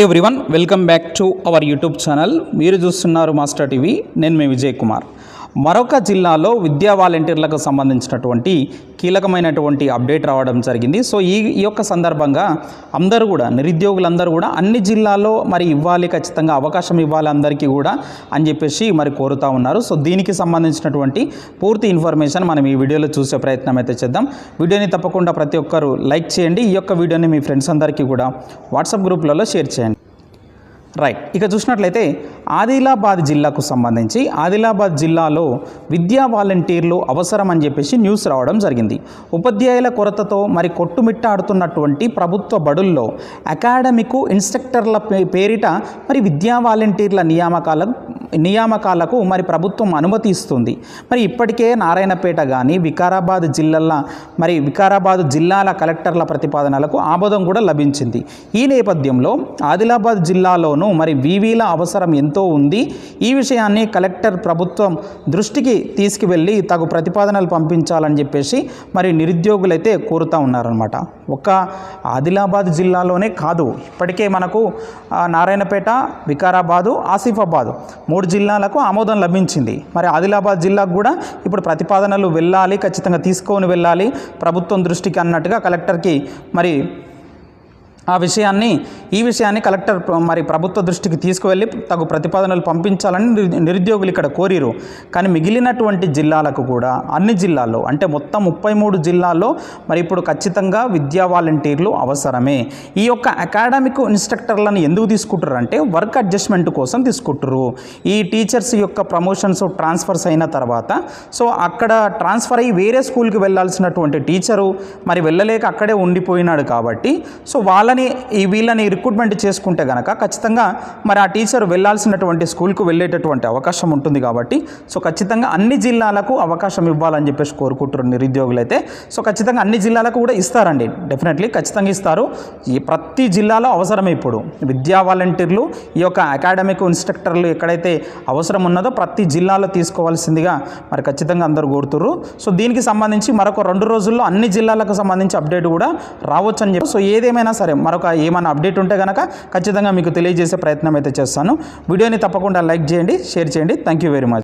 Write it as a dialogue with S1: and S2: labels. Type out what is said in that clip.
S1: Hi everyone welcome back to our YouTube channel మీరు చూస్తున్నారు master TV నేను మీ విజయ్ కుమార్. మరొక జిల్లాలో విద్యా వాలంటీర్లకు సంబంధించినటువంటి కీలకమైనటువంటి అప్డేట్ రావడం జరిగింది. సో ఈ ఈ యొక్క సందర్భంగా అందరూ కూడా నిరుద్యోగులందరూ కూడా అన్ని జిల్లాల్లో మరి ఇవ్వాలి ఖచ్చితంగా అవకాశం ఇవ్వాలి అందరికీ కూడా అని చెప్పేసి మరి కోరుతా ఉన్నారు. సో దీనికి సంబంధించినటువంటి పూర్తి ఇన్ఫర్మేషన్ మనం ఈ వీడియోలో చూసే ప్రయత్నం అయితే చేద్దాం. వీడియోని తప్పకుండా ప్రతి ఒక్కరూ లైక్ చేయండి. ఈ యొక్క వీడియోని మీ ఫ్రెండ్స్ అందరికీ కూడా వాట్సాప్ గ్రూప్లలో షేర్ చేయండి. రైట్ ఇక చూసినట్లయితే ఆదిలాబాద్ జిల్లాకు సంబంధించి ఆదిలాబాద్ జిల్లాలో విద్యా వాలంటీర్లు అవసరం అని చెప్పేసి న్యూస్ రావడం జరిగింది. ఉపాధ్యాయుల కొరతతో మరి కొట్టుమిట్టాడుతున్నటువంటి ప్రభుత్వ బడుల్లో అకాడమిక్ ఇన్స్ట్రక్టర్ల పే- పేరిట మరి విద్యా వాలంటీర్ల నియామకాల నియామకాలకు మరి ప్రభుత్వం అనుమతి ఇస్తుంది. మరి ఇప్పటికే నారాయణపేట కానీ వికారాబాద్ జిల్లాల మరి వికారాబాద్ జిల్లాల కలెక్టర్ల ప్రతిపాదనలకు ఆమోదం కూడా లభించింది. ఈ నేపథ్యంలో ఆదిలాబాద్ జిల్లాలోనూ మరి వీవీల అవసరం ఎంతో ఉంది. ఈ విషయాన్ని కలెక్టర్ ప్రభుత్వం దృష్టికి తీసుకువెళ్ళి తగు ప్రతిపాదనలు పంపించాలని చెప్పేసి మరి నిరుద్యోగులైతే కోరుతూ ఉన్నారనమాట ఒక్క ఆదిలాబాద్ జిల్లాలోనే కాదు. ఇప్పటికే మనకు నారాయణపేట వికారాబాదు ఆసిఫాబాద్ మూడు జిల్లాలకు ఆమోదం లభించింది. మరి ఆదిలాబాద్ జిల్లాకు కూడా ఇప్పుడు ప్రతిపాదనలు వెళ్ళాలి ఖచ్చితంగా తీసుకొని వెళ్ళాలి ప్రభుత్వం దృష్టికి అన్నట్టుగా కలెక్టర్కి మరి ఆ విషయాన్ని ఈ విషయాన్ని కలెక్టర్ మరి ప్రభుత్వ దృష్టికి తీసుకువెళ్ళి తగు ప్రతిపాదనలు పంపించాలని నిరుద్యోగులు ఇక్కడ కోరిరు. కానీ మిగిలినటువంటి జిల్లాలకు కూడా అన్ని జిల్లాల్లో అంటే మొత్తం ముప్పై మూడు జిల్లాల్లో మరి ఇప్పుడు ఖచ్చితంగా విద్యా వాలంటీర్లు అవసరమే. ఈ యొక్క అకాడమిక్ ఇన్స్ట్రక్టర్లను ఎందుకు తీసుకుంటారు అంటే వర్క్ అడ్జస్ట్మెంట్ కోసం తీసుకుంటారు ఈ టీచర్స్ యొక్క ప్రమోషన్స్ ట్రాన్స్ఫర్స్ అయిన తర్వాత సో అక్కడ ట్రాన్స్ఫర్ అయ్యి వేరే స్కూల్కి వెళ్ళాల్సినటువంటి టీచరు మరి వెళ్ళలేక అక్కడే ఉండిపోయినాడు కాబట్టి సో వాళ్ళని ఈ వీళ్ళని రిక్రూట్మెంట్ చేసుకుంటే కనుక ఖచ్చితంగా మరి ఆ టీచర్ వెళ్ళాల్సినటువంటి స్కూల్కు వెళ్ళేటటువంటి అవకాశం ఉంటుంది కాబట్టి సో ఖచ్చితంగా అన్ని జిల్లాలకు అవకాశం ఇవ్వాలని చెప్పేసి కోరుకుంటున్నారు నిరుద్యోగులు అయితే సో ఖచ్చితంగా అన్ని జిల్లాలకు కూడా ఇస్తారండి డెఫినెట్లీ ఖచ్చితంగా ఇస్తారు. ఈ ప్రతి జిల్లాలో అవసరం ఇప్పుడు. విద్యా వాలంటీర్లు ఈ యొక్క అకాడమిక్ ఇన్స్ట్రక్టర్లు ఎక్కడైతే అవసరం ఉన్నదో ప్రతి జిల్లాలో తీసుకోవాల్సిందిగా మరి ఖచ్చితంగా అందరూ కోరుతుర్రు. సో దీనికి సంబంధించి మరొక రెండు రోజుల్లో అన్ని జిల్లాలకు సంబంధించి అప్డేట్ కూడా రావచ్చు అని చెప్పి సో ఏదేమైనా సరే మరొక ఏమైనా అప్డేట్ ఉంటే కనుక ఖచ్చితంగా మీకు తెలియజేసే ప్రయత్నం అయితే చేస్తాను. వీడియోని తప్పకుండా లైక్ చేయండి షేర్ చేయండి. Thank you very much